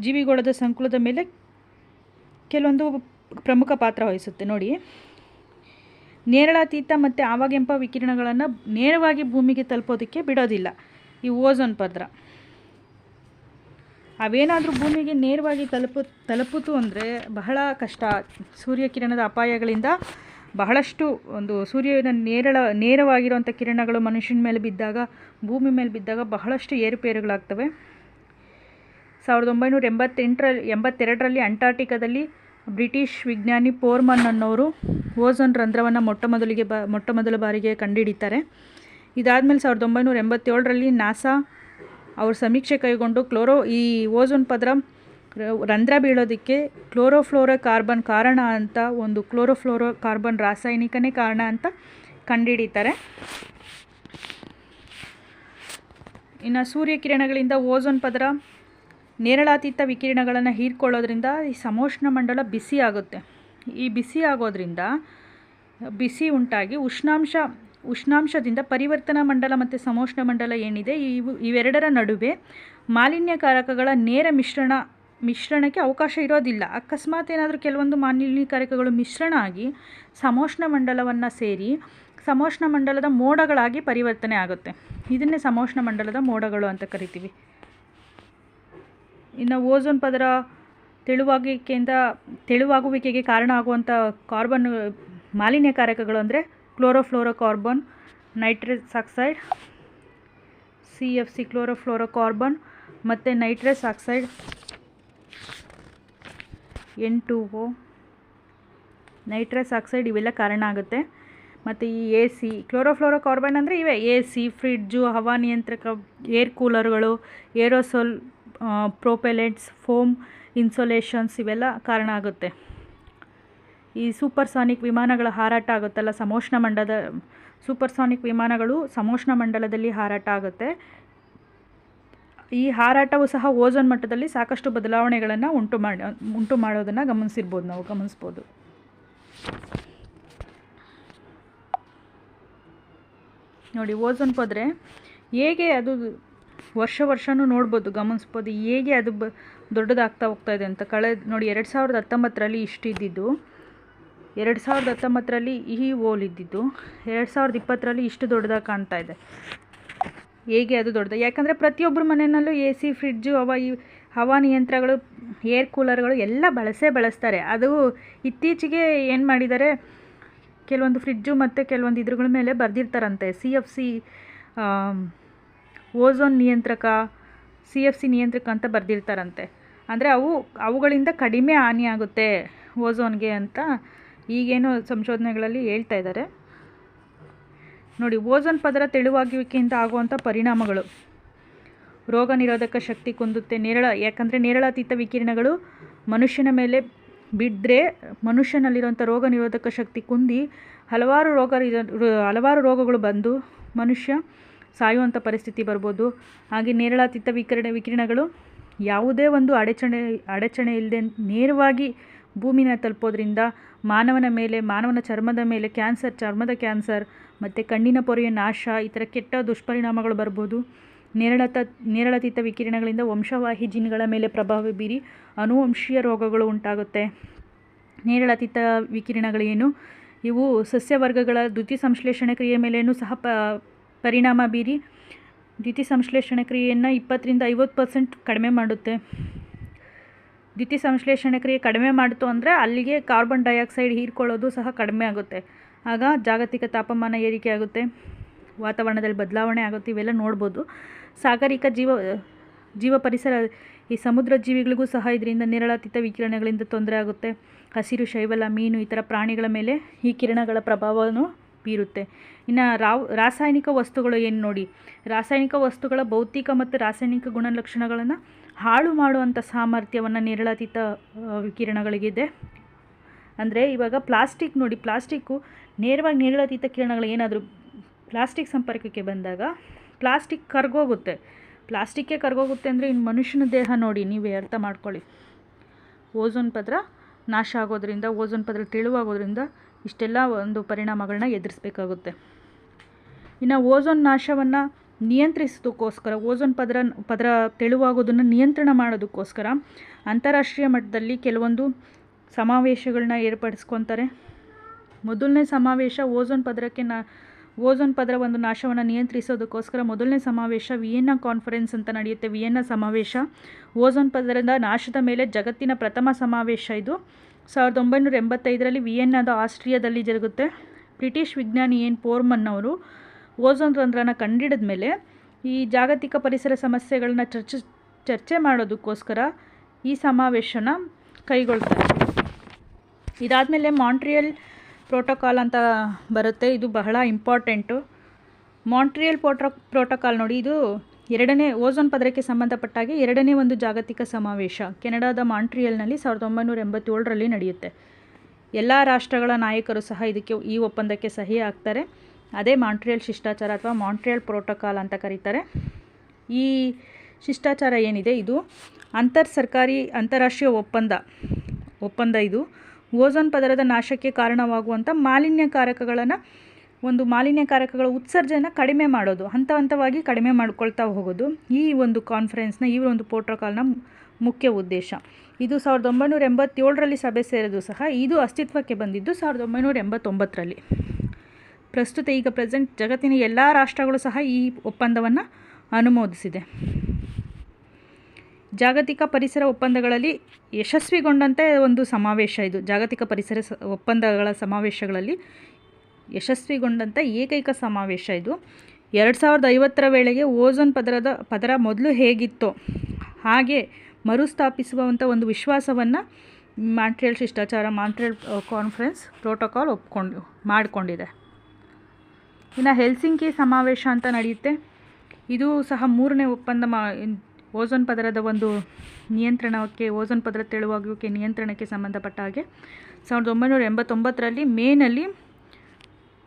ಜೀವಿಗೋಳದ ಸಂಕುಲದ ಮೇಲೆ ಕೆಲವೊಂದು ಪ್ರಮುಖ ಪಾತ್ರ ವಹಿಸುತ್ತೆ. ನೋಡಿ, ನೇರಳಾತೀತ ಮತ್ತು ಆವಾಗೆಂಪ ವಿಕಿರಣಗಳನ್ನು ನೇರವಾಗಿ ಭೂಮಿಗೆ ತಲುಪೋದಕ್ಕೆ ಬಿಡೋದಿಲ್ಲ. ಈ ಓಝೋನ್ ಪದರ. ಅವೇನಾದರೂ ಭೂಮಿಗೆ ನೇರವಾಗಿ ತಲುಪು, ತಲುಪಿತು ಅಂದರೆ ಬಹಳ ಕಷ್ಟ. ಸೂರ್ಯಕಿರಣದ ಅಪಾಯಗಳಿಂದ ಬಹಳಷ್ಟು ಒಂದು ಸೂರ್ಯನ ನೇರಳ, ನೇರವಾಗಿರುವಂಥ ಕಿರಣಗಳು ಮನುಷ್ಯನ ಮೇಲೆ ಬಿದ್ದಾಗ, ಭೂಮಿ ಮೇಲೆ ಬಿದ್ದಾಗ ಬಹಳಷ್ಟು ಏರುಪೇರುಗಳಾಗ್ತವೆ. ಸಾವಿರದ ಒಂಬೈನೂರ ಎಂಬತ್ತೆಂಟರಲ್ಲಿ, ಎಂಬತ್ತೆರಡರಲ್ಲಿ ಅಂಟಾರ್ಟಿಕಾದಲ್ಲಿ ಬ್ರಿಟಿಷ್ ವಿಜ್ಞಾನಿ ಪೋರ್ಮನ್ ಅನ್ನೋರು ಓಝೋನ್ ರಂಧ್ರವನ್ನು ಮೊಟ್ಟ ಮೊದಲಿಗೆ ಬ, ಮೊಟ್ಟ ಮೊದಲ ಬಾರಿಗೆ ಕಂಡುಹಿಡಿತಾರೆ ಇದಾದಮೇಲೆ ಸಾವಿರದ ಒಂಬೈನೂರ ಎಂಬತ್ತೇಳರಲ್ಲಿ ನಾಸಾ ಅವರು ಸಮೀಕ್ಷೆ ಕೈಗೊಂಡು ಕ್ಲೋರೋ, ಈ ಓಝೋನ್ ಪದರ ರಂಧ್ರ ಬೀಳೋದಕ್ಕೆ ಕ್ಲೋರೋಫ್ಲೋರೋ ಕಾರ್ಬನ್ ಕಾರಣ ಅಂತ ಒಂದು ಕ್ಲೋರೋಫ್ಲೋರೋ ಕಾರ್ಬನ್ ರಾಸಾಯನಿಕನೇ ಕಾರಣ ಅಂತ ಕಂಡುಹಿಡಿತಾರೆ ಇನ್ನು ಸೂರ್ಯಕಿರಣಗಳಿಂದ ಓಝೋನ್ ಪದರ ನೇರಳಾತೀತ ವಿಕಿರಣಗಳನ್ನು ಹೀರ್ಕೊಳ್ಳೋದ್ರಿಂದ ಈ ಸಮೋಷ್ಣ ಮಂಡಲ ಬಿಸಿ ಆಗುತ್ತೆ. ಈ ಬಿಸಿ ಆಗೋದ್ರಿಂದ, ಬಿಸಿ ಉಂಟಾಗಿ ಉಷ್ಣಾಂಶ, ಉಷ್ಣಾಂಶದಿಂದ ಪರಿವರ್ತನಾ ಮಂಡಲ ಮತ್ತು ಸಮೋಷ್ಣ ಮಂಡಲ ಏನಿದೆ, ಇವು ಇವೆರಡರ ನಡುವೆ ಮಾಲಿನ್ಯಕಾರಕಗಳ ನೇರ ಮಿಶ್ರಣ, ಮಿಶ್ರಣಕ್ಕೆ ಅವಕಾಶ ಇರೋದಿಲ್ಲ. ಅಕಸ್ಮಾತ್ ಏನಾದರೂ ಕೆಲವೊಂದು ಮಾಲಿನ್ಯಕಾರಕಗಳು ಮಿಶ್ರಣ ಆಗಿ ಸಮೋಷ್ಣ ಮಂಡಲವನ್ನು ಸೇರಿ ಸಮೋಷ್ಣ ಮಂಡಲದ ಮೋಡಗಳಾಗಿ ಪರಿವರ್ತನೆ ಆಗುತ್ತೆ. ಇದನ್ನೇ ಸಮೋಷ್ಣ ಮಂಡಲದ ಮೋಡಗಳು ಅಂತ ಕರಿತೀವಿ. ಇನ್ನು ಓಝೋನ್ ಪದರ ತೆಳುವಾಗುವಿಕೆಯಿಂದ ತೆಳುವಾಗುವಿಕೆಗೆ ಕಾರಣ ಆಗುವಂಥ ಕಾರ್ಬನ್ ಮಾಲಿನ್ಯಕಾರಕಗಳು ಅಂದರೆ chlorofluorocarbon nitrous oxide, C F C chlorofluorocarbon ಮತ್ತು nitrous oxide, N two O, nitrous oxide ಇವೆಲ್ಲ ಕಾರಣ ಆಗುತ್ತೆ. ಮತ್ತು ಈ ಎ ಸಿ ಕ್ಲೋರೋಫ್ಲೋರೋ ಕಾರ್ಬನ್ ಅಂದರೆ ಇವೆ, ಎ ಸಿ, ಫ್ರಿಡ್ಜು, ಹವಾನಿಯಂತ್ರಕ, ಏರ್ ಕೂಲರ್ಗಳು, ಏರೋಸೋಲ್ ಪ್ರೋಪೆಲೆಂಟ್ಸ್, ಫೋಮ್ ಇನ್ಸೊಲೇಷನ್ಸ್ ಇವೆಲ್ಲ ಕಾರಣ ಆಗುತ್ತೆ. ಈ ಸೂಪರ್ಸಾನಿಕ್ ವಿಮಾನಗಳ ಹಾರಾಟ ಆಗುತ್ತಲ್ಲ, ಸಮೋಷ್ಣ ಮಂಡಲದ ಸೂಪರ್ಸಾನಿಕ್ ವಿಮಾನಗಳು ಸಮೋಷ್ಣ ಮಂಡಲದಲ್ಲಿ ಹಾರಾಟ ಆಗುತ್ತೆ. ಈ ಹಾರಾಟವು ಸಹ ಓಝೋನ್ ಮಟ್ಟದಲ್ಲಿ ಸಾಕಷ್ಟು ಬದಲಾವಣೆಗಳನ್ನು ಉಂಟು ಮಾಡಿ, ಉಂಟು ಮಾಡೋದನ್ನು ಗಮನಿಸಿರ್ಬೋದು ನಾವು, ಗಮನಿಸ್ಬೋದು. ನೋಡಿ, ಓಝೋನ್ ಪದ್ರೆ ಹೇಗೆ ಅದು ವರ್ಷ ವರ್ಷವೂ ನೋಡ್ಬೋದು, ಗಮನಿಸ್ಬೋದು, ಹೇಗೆ ಅದು ಬ, ದೊಡ್ಡದಾಗ್ತಾ ಹೋಗ್ತಾ ಇದೆ ಅಂತ. ಕಳೆ ನೋಡಿ, ಎರಡು ಸಾವಿರದ ಹತ್ತೊಂಬತ್ತರಲ್ಲಿ ಇಷ್ಟಿದ್ದಿದ್ದು ಎರಡು ಸಾವಿರದ ಹತ್ತೊಂಬತ್ತರಲ್ಲಿ ಈ ಓಲ್ ಇದ್ದಿದ್ದು, ಎರಡು ಸಾವಿರದ ಇಪ್ಪತ್ತರಲ್ಲಿ ಇಷ್ಟು ದೊಡ್ಡದಾಗಿ ಕಾಣ್ತಾ ಇದೆ. ಹೇಗೆ ಅದು ದೊಡ್ಡದ, ಯಾಕಂದರೆ ಪ್ರತಿಯೊಬ್ಬರ ಮನೆಯಲ್ಲೂ ಎ ಸಿ ಫ್ರಿಡ್ಜು, ಹವಾ, ಈ ಹವಾನಿಯಂತ್ರಗಳು ಏರ್ ಕೂಲರ್ಗಳು ಎಲ್ಲ ಬಳಸೇ ಬಳಸ್ತಾರೆ. ಅದು ಇತ್ತೀಚೆಗೆ ಏನು ಮಾಡಿದ್ದಾರೆ, ಕೆಲವೊಂದು ಫ್ರಿಡ್ಜು ಮತ್ತು ಕೆಲವೊಂದು ಇದ್ರಗಳ ಮೇಲೆ ಬರೆದಿರ್ತಾರಂತೆ. ಸಿ ಎಫ್ ಸಿ ಓಝೋನ್ ನಿಯಂತ್ರಕ, ಸಿ ಎಫ್ ಸಿ ನಿಯಂತ್ರಕ ಅಂತ ಬರೆದಿರ್ತಾರಂತೆ. ಅಂದರೆ ಅವು, ಅವುಗಳಿಂದ ಕಡಿಮೆ ಹಾನಿಯಾಗುತ್ತೆ ಓಝೋನ್ಗೆ ಅಂತ ಈಗೇನು ಸಂಶೋಧನೆಗಳಲ್ಲಿ ಹೇಳ್ತಾ ಇದ್ದಾರೆ. ನೋಡಿ, ಓಝೋನ್ ಪದರ ತೆಳುವಾಗುವಿಕೆಯಿಂದ ಆಗುವಂಥ ಪರಿಣಾಮಗಳು. ರೋಗ ನಿರೋಧಕ ಶಕ್ತಿ ಕುಂದುತ್ತೆ ನೇರಳ, ಯಾಕಂದರೆ ನೇರಳಾತೀತ ವಿಕಿರಣಗಳು ಮನುಷ್ಯನ ಮೇಲೆ ಬಿದ್ದರೆ ಮನುಷ್ಯನಲ್ಲಿರುವಂಥ ರೋಗ ನಿರೋಧಕ ಶಕ್ತಿ ಕುಂದಿ ಹಲವಾರು ರೋಗ ಹಲವಾರು ರೋಗಗಳು ಬಂದು ಮನುಷ್ಯ ಸಾಯುವಂಥ ಪರಿಸ್ಥಿತಿ ಬರ್ಬೋದು. ಹಾಗೆ ನೇರಳಾತೀತ ವಿಕಿರಣ, ವಿಕಿರಣಗಳು ಯಾವುದೇ ಒಂದು ಅಡಚಣೆ ಅಡಚಣೆ ಇಲ್ಲದೆ ನೇರವಾಗಿ ಭೂಮಿನ ತಲುಪೋದ್ರಿಂದ ಮಾನವನ ಮೇಲೆ, ಮಾನವನ ಚರ್ಮದ ಮೇಲೆ ಕ್ಯಾನ್ಸರ್, ಚರ್ಮದ ಕ್ಯಾನ್ಸರ್, ಮತ್ತು ಕಣ್ಣಿನ ಪೊರೆಯ ನಾಶ ಈ ಥರ ಕೆಟ್ಟ ದುಷ್ಪರಿಣಾಮಗಳು ಬರ್ಬೋದು. ನೇರಳತ ನೇರಳತೀತ ವಿಕಿರಣಗಳಿಂದ ವಂಶವಾಹಿ ಜೀನ್ಗಳ ಮೇಲೆ ಪ್ರಭಾವ ಬೀರಿ ಅನುವಂಶೀಯ ರೋಗಗಳು ಉಂಟಾಗುತ್ತೆ. ನೇರಳತೀತ ವಿಕಿರಣಗಳೇನು? ಇವು ಸಸ್ಯವರ್ಗಗಳ ದ್ಯುತಿ ಸಂಶ್ಲೇಷಣೆ ಕ್ರಿಯೆ ಮೇಲೇನೂ ಸಹ ಪ ಪರಿಣಾಮ ಬೀರಿ ದ್ಯುತಿ ಸಂಶ್ಲೇಷಣೆ ಕ್ರಿಯೆಯನ್ನು ಇಪ್ಪತ್ತರಿಂದ ಐವತ್ತು ಪರ್ಸೆಂಟ್ ಕಡಿಮೆ ಮಾಡುತ್ತೆ. ದ್ಯುತಿ ಸಂಶ್ಲೇಷಣೆ ಕ್ರಿಯೆ ಕಡಿಮೆ ಮಾಡಿತು ಅಂದರೆ ಅಲ್ಲಿಗೆ ಕಾರ್ಬನ್ ಡೈಆಕ್ಸೈಡ್ ಹೀರ್ಕೊಳ್ಳೋದು ಸಹ ಕಡಿಮೆ ಆಗುತ್ತೆ. ಆಗ ಜಾಗತಿಕ ತಾಪಮಾನ ಏರಿಕೆ ಆಗುತ್ತೆ, ವಾತಾವರಣದಲ್ಲಿ ಬದಲಾವಣೆ ಆಗುತ್ತೆ, ಇವೆಲ್ಲ ನೋಡ್ಬೋದು. ಸಾಗರಿಕ ಜೀವ ಜೀವ ಪರಿಸರ, ಈ ಸಮುದ್ರ ಜೀವಿಗಳಿಗೂ ಸಹ ಇದರಿಂದ ನೇರಳಾತೀತ ವಿಕಿರಣಗಳಿಂದ ತೊಂದರೆ ಆಗುತ್ತೆ. ಹಸಿರು ಶೈವಲ, ಮೀನು ಥರ ಪ್ರಾಣಿಗಳ ಮೇಲೆ ಈ ಕಿರಣಗಳ ಪ್ರಭಾವವನ್ನು ಬೀರುತ್ತೆ ಇನ್ನು ರಾವ್, ರಾಸಾಯನಿಕ ವಸ್ತುಗಳು ಏನು ನೋಡಿ? ರಾಸಾಯನಿಕ ವಸ್ತುಗಳ ಭೌತಿಕ ಮತ್ತು ರಾಸಾಯನಿಕ ಗುಣಲಕ್ಷಣಗಳನ್ನು ಹಾಳು ಮಾಡುವಂಥ ಸಾಮರ್ಥ್ಯವನ್ನು ನೇರಳಾತೀತ ವಿಕಿರಣಗಳಿಗಿದೆ. ಅಂದರೆ ಇವಾಗ ಪ್ಲಾಸ್ಟಿಕ್ ನೋಡಿ, ಪ್ಲಾಸ್ಟಿಕ್ಕು ನೇರವಾಗಿ ನೇರಳಾತೀತ ಕಿರಣಗಳು ಏನಾದರೂ ಪ್ಲಾಸ್ಟಿಕ್ ಸಂಪರ್ಕಕ್ಕೆ ಬಂದಾಗ ಪ್ಲಾಸ್ಟಿಕ್ ಕರ್ಗೋಗುತ್ತೆ. ಪ್ಲಾಸ್ಟಿಕ್ಕೇ ಕರ್ಗೋಗುತ್ತೆ ಅಂದರೆ ಇನ್ನು ಮನುಷ್ಯನ ದೇಹ ನೋಡಿ, ನೀವೇ ಅರ್ಥ ಮಾಡ್ಕೊಳ್ಳಿ. ಓಝೋನ್ ಪದರ ನಾಶ ಆಗೋದ್ರಿಂದ ಓಝೋನ್ ಪದರ ತೆಳುವಾಗೋದ್ರಿಂದ ಇಷ್ಟೆಲ್ಲ ಒಂದು ಪರಿಣಾಮಗಳನ್ನ ಎದುರಿಸ್ಬೇಕಾಗುತ್ತೆ. ಇನ್ನು ಓಝೋನ್ ನಾಶವನ್ನು ನಿಯಂತ್ರಿಸೋದಕ್ಕೋಸ್ಕರ ಓಝೋನ್ ಪದರ ಪದರ ತೆಳುವಾಗೋದನ್ನು ನಿಯಂತ್ರಣ ಮಾಡೋದಕ್ಕೋಸ್ಕರ ಅಂತಾರಾಷ್ಟ್ರೀಯ ಮಟ್ಟದಲ್ಲಿ ಕೆಲವೊಂದು ಸಮಾವೇಶಗಳನ್ನ ಏರ್ಪಡಿಸ್ಕೊತಾರೆ. ಮೊದಲನೇ ಸಮಾವೇಶ ಓಝೋನ್ ಪದರಕ್ಕೆ ನಾ ಓಝೋನ್ ಪದರ ಒಂದು ನಾಶವನ್ನು ನಿಯಂತ್ರಿಸೋದಕ್ಕೋಸ್ಕರ ಮೊದಲನೇ ಸಮಾವೇಶ ವಿಯೆನ್ನಾ ಕಾನ್ಫರೆನ್ಸ್ ಅಂತ ನಡೆಯುತ್ತೆ ವಿಯೆನ್ನಾ ಸಮಾವೇಶ. ಓಝೋನ್ ಪದರದ ನಾಶದ ಮೇಲೆ ಜಗತ್ತಿನ ಪ್ರಥಮ ಸಮಾವೇಶ ಇದು. ಸಾವಿರದ ಒಂಬೈನೂರ ಎಂಬತ್ತೈದರಲ್ಲಿ ವಿಯೆನ್ನಾದ ಆಸ್ಟ್ರಿಯಾದಲ್ಲಿ ಜರುಗುತ್ತೆ. ಬ್ರಿಟಿಷ್ ವಿಜ್ಞಾನಿ ಏನ್ ಪೋರ್ಮನ್ ಅವರು ಓಝೋನ್ ರಂಧ್ರನ ಕಂಡಿಡಿದ ಮೇಲೆ ಈ ಜಾಗತಿಕ ಪರಿಸರ ಸಮಸ್ಯೆಗಳನ್ನ ಚರ್ಚೆ ಚರ್ಚೆ ಮಾಡೋದಕ್ಕೋಸ್ಕರ ಈ ಸಮಾವೇಶನ ಕೈಗೊಳ್ತಾರೆ. ಇದಾದಮೇಲೆ ಮಾಂಟ್ರಿಯಲ್ ಪ್ರೋಟೋಕಾಲ್ ಅಂತ ಬರುತ್ತೆ. ಇದು ಬಹಳ ಇಂಪಾರ್ಟೆಂಟು. ಮಾಂಟ್ರಿಯಲ್ ಪ್ರೋಟೋ ಪ್ರೋಟೋಕಾಲ್ ನೋಡಿ, ಇದು ಎರಡನೇ ಓಝೋನ್ ಪದರಕ್ಕೆ ಸಂಬಂಧಪಟ್ಟಾಗೆ ಎರಡನೇ ಒಂದು ಜಾಗತಿಕ ಸಮಾವೇಶ ಕೆನಡಾದ ಮಾಂಟ್ರಿಯಲ್ನಲ್ಲಿ ಸಾವಿರದ ಒಂಬೈನೂರ ಎಂಬತ್ತೇಳರಲ್ಲಿ ನಡೆಯುತ್ತೆ. ಎಲ್ಲ ರಾಷ್ಟ್ರಗಳ ನಾಯಕರು ಸಹ ಇದಕ್ಕೆ ಈ ಒಪ್ಪಂದಕ್ಕೆ ಸಹಿ ಹಾಕ್ತಾರೆ. ಅದೇ ಮಾಂಟ್ರಿಯಲ್ ಶಿಷ್ಟಾಚಾರ ಅಥವಾ ಮಾಂಟ್ರಿಯಲ್ ಪ್ರೋಟೋಕಾಲ್ ಅಂತ ಕರೀತಾರೆ. ಈ ಶಿಷ್ಟಾಚಾರ ಏನಿದೆ? ಇದು ಅಂತರ್ ಸರ್ಕಾರಿ ಅಂತಾರಾಷ್ಟ್ರೀಯ ಒಪ್ಪಂದ. ಒಪ್ಪಂದ ಇದು. ಓಝೋನ್ ಪದರದ ನಾಶಕ್ಕೆ ಕಾರಣವಾಗುವಂಥ ಮಾಲಿನ್ಯಕಾರಕಗಳನ್ನು ಒಂದು ಮಾಲಿನ್ಯಕಾರಕಗಳ ಉತ್ಸರ್ಜನ ಕಡಿಮೆ ಮಾಡೋದು ಹಂತ ಹಂತವಾಗಿ ಕಡಿಮೆ ಮಾಡ್ಕೊಳ್ತಾ ಹೋಗೋದು ಈ ಒಂದು ಕಾನ್ಫರೆನ್ಸ್ನ ಈ ಒಂದು ಪ್ರೋಟೋಕಾಲ್ನ ಮುಖ್ಯ ಉದ್ದೇಶ. ಇದು ಸಾವಿರದ ಒಂಬೈನೂರ ಎಂಬತ್ತೇಳರಲ್ಲಿ ಸಭೆ ಸೇರಿದ್ದು ಸಹ ಇದು ಅಸ್ತಿತ್ವಕ್ಕೆ ಬಂದಿದ್ದು ಸಾವಿರದ ಒಂಬೈನೂರ ಎಂಬತ್ತೊಂಬತ್ತರಲ್ಲಿ. ಪ್ರಸ್ತುತ ಈಗ ಪ್ರೆಸೆಂಟ್ ಜಗತ್ತಿನ ಎಲ್ಲ ರಾಷ್ಟ್ರಗಳು ಸಹ ಈ ಒಪ್ಪಂದವನ್ನು ಅನುಮೋದಿಸಿದೆ. ಜಾಗತಿಕ ಪರಿಸರ ಒಪ್ಪಂದಗಳಲ್ಲಿ ಯಶಸ್ವಿಗೊಂಡಂತೆ ಒಂದು ಸಮಾವೇಶ ಇದು. ಜಾಗತಿಕ ಪರಿಸರ ಒಪ್ಪಂದಗಳ ಸಮಾವೇಶಗಳಲ್ಲಿ ಯಶಸ್ವಿಗೊಂಡಂಥ ಏಕೈಕ ಸಮಾವೇಶ ಇದು. ಎರಡು ಸಾವಿರದ ಐವತ್ತರ ವೇಳೆಗೆ ಓಝೋನ್ ಪದರದ, ಪದರ ಮೊದಲು ಹೇಗಿತ್ತೋ ಹಾಗೆ ಮರುಸ್ಥಾಪಿಸುವಂಥ ಒಂದು ವಿಶ್ವಾಸವನ್ನು ಮಾಂಟ್ರಿಯಲ್ ಶಿಷ್ಟಾಚಾರ ಮಾಂಟ್ರಿಯಲ್ ಕಾನ್ಫರೆನ್ಸ್ ಪ್ರೋಟೋಕಾಲ್ ಒಪ್ಕೊಂಡು, ಮಾಡಿಕೊಂಡಿದೆ. ಇನ್ನು ಹೆಲ್ಸಿಂಕಿ ಸಮಾವೇಶ ಅಂತ ನಡೆಯುತ್ತೆ. ಇದು ಸಹ ಮೂರನೇ ಒಪ್ಪಂದ ಮಾ ಓಝೋನ್ ಪದರದ ಒಂದು ನಿಯಂತ್ರಣಕ್ಕೆ ಓಝೋನ್ ಪದರ ತೆಳುವಾಗುವಿಕೆ ನಿಯಂತ್ರಣಕ್ಕೆ ಸಂಬಂಧಪಟ್ಟ ಹಾಗೆ. ಸಾವಿರದ ಒಂಬೈನೂರ ಎಂಬತ್ತೊಂಬತ್ತರಲ್ಲಿ ಮೇನಲ್ಲಿ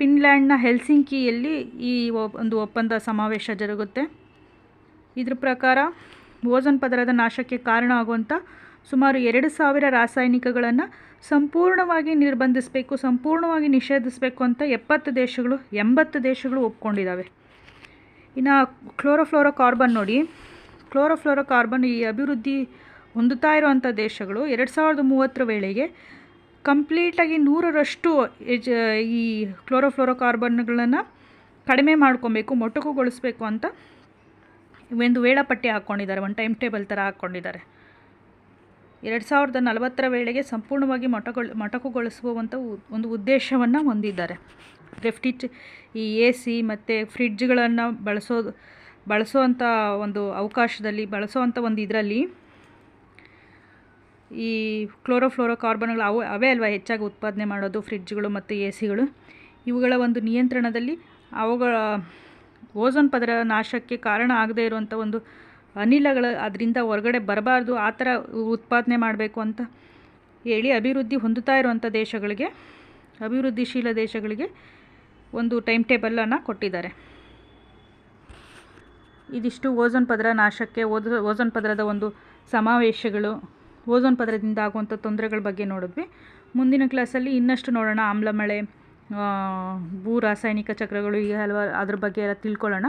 ಫಿನ್ಲ್ಯಾಂಡ್ನ ಹೆಲ್ಸಿಂಕಿಯಲ್ಲಿ ಈ ಒಂದು ಒಪ್ಪಂದ ಸಮಾವೇಶ ಜರುಗುತ್ತೆ. ಇದ್ರ ಪ್ರಕಾರ ಓಝೋನ್ ಪದರದ ನಾಶಕ್ಕೆ ಕಾರಣ ಆಗುವಂಥ ಸುಮಾರು ಎರಡು ಸಾವಿರ ರಾಸಾಯನಿಕಗಳನ್ನು ಸಂಪೂರ್ಣವಾಗಿ ನಿರ್ಬಂಧಿಸಬೇಕು, ಸಂಪೂರ್ಣವಾಗಿ ನಿಷೇಧಿಸಬೇಕು ಅಂತ ಎಪ್ಪತ್ತು ದೇಶಗಳು, ಎಂಬತ್ತು ದೇಶಗಳು ಒಪ್ಕೊಂಡಿದ್ದಾವೆ ಇನ್ನು ಕ್ಲೋರೋಫ್ಲೋರೋ ಕಾರ್ಬನ್ ನೋಡಿ. ಕ್ಲೋರೋಫ್ಲೋರೋ ಕಾರ್ಬನ್ ಈ ಅಭಿವೃದ್ಧಿ ಹೊಂದುತ್ತಾ ಇರುವಂಥ ದೇಶಗಳು ಎರಡು ಸಾವಿರದ ಮೂವತ್ತರ ವೇಳೆಗೆ ಕಂಪ್ಲೀಟಾಗಿ ನೂರರಷ್ಟು ಎಜ್, ಈ ಕ್ಲೋರೋಫ್ಲೋರೋ ಕಾರ್ಬನ್ಗಳನ್ನು ಕಡಿಮೆ ಮಾಡ್ಕೊಬೇಕು, ಮೊಟಕುಗೊಳಿಸ್ಬೇಕು ಅಂತ ಒಂದು ವೇಳಾಪಟ್ಟಿ ಹಾಕ್ಕೊಂಡಿದ್ದಾರೆ, ಒಂದು ಟೈಮ್ ಟೇಬಲ್ ಥರ ಹಾಕ್ಕೊಂಡಿದ್ದಾರೆ. ಎರಡು ಸಾವಿರದ ನಲವತ್ತರ ವೇಳೆಗೆ ಸಂಪೂರ್ಣವಾಗಿ ಮೊಟಗೊಳ್ ಮೊಟಕುಗೊಳಿಸುವಂಥ ಒಂದು ಉದ್ದೇಶವನ್ನು ಹೊಂದಿದ್ದಾರೆ. ರೆಫ್ಟಿಚ್ ಈ ಎ ಸಿ ಮತ್ತು ಫ್ರಿಡ್ಜ್ಗಳನ್ನು ಬಳಸೋದು ಬಳಸೋವಂಥ ಒಂದು ಅವಕಾಶದಲ್ಲಿ, ಬಳಸೋವಂಥ ಒಂದು ಇದರಲ್ಲಿ ಈ ಕ್ಲೋರೋಫ್ಲೋರೋ ಕಾರ್ಬನ್ಗಳು ಅವು ಅವೇ ಅಲ್ವಾ ಹೆಚ್ಚಾಗಿ ಉತ್ಪಾದನೆ ಮಾಡೋದು, ಫ್ರಿಡ್ಜ್ಗಳು ಮತ್ತು ಎ ಸಿಗಳು ಇವುಗಳ ಒಂದು ನಿಯಂತ್ರಣದಲ್ಲಿ ಅವುಗಳ ಓಝೋನ್ ಪದರ ನಾಶಕ್ಕೆ ಕಾರಣ ಆಗದೇ ಇರುವಂಥ ಒಂದು ಅನಿಲಗಳು ಅದರಿಂದ ಹೊರಗಡೆ ಬರಬಾರ್ದು, ಆ ಥರ ಉತ್ಪಾದನೆ ಮಾಡಬೇಕು ಅಂತ ಹೇಳಿ ಅಭಿವೃದ್ಧಿ ಹೊಂದುತ್ತಾ ಇರುವಂಥ ದೇಶಗಳಿಗೆ, ಅಭಿವೃದ್ಧಿಶೀಲ ದೇಶಗಳಿಗೆ ಒಂದು ಟೈಮ್ ಟೇಬಲನ್ನು ಕೊಟ್ಟಿದ್ದಾರೆ. ಇದಿಷ್ಟು ಓಝೋನ್ ಪದರ ನಾಶಕ್ಕೆ, ಓದ ಓಝೋನ್ ಪದರದ ಒಂದು ಸಮಾವೇಶಗಳು ಓಝೋನ್ ಪದರದಿಂದ ಆಗುವಂಥ ತೊಂದರೆಗಳ ಬಗ್ಗೆ ನೋಡಿದ್ವಿ. ಮುಂದಿನ ಕ್ಲಾಸಲ್ಲಿ ಇನ್ನಷ್ಟು ನೋಡೋಣ. ಆಮ್ಲ ಮಳೆ ಭೂ ರಾಸಾಯನಿಕ ಚಕ್ರಗಳು ಈಗ ಹಲವಾರು ಅದ್ರ ಬಗ್ಗೆ ಎಲ್ಲ ತಿಳ್ಕೊಳ್ಳೋಣ.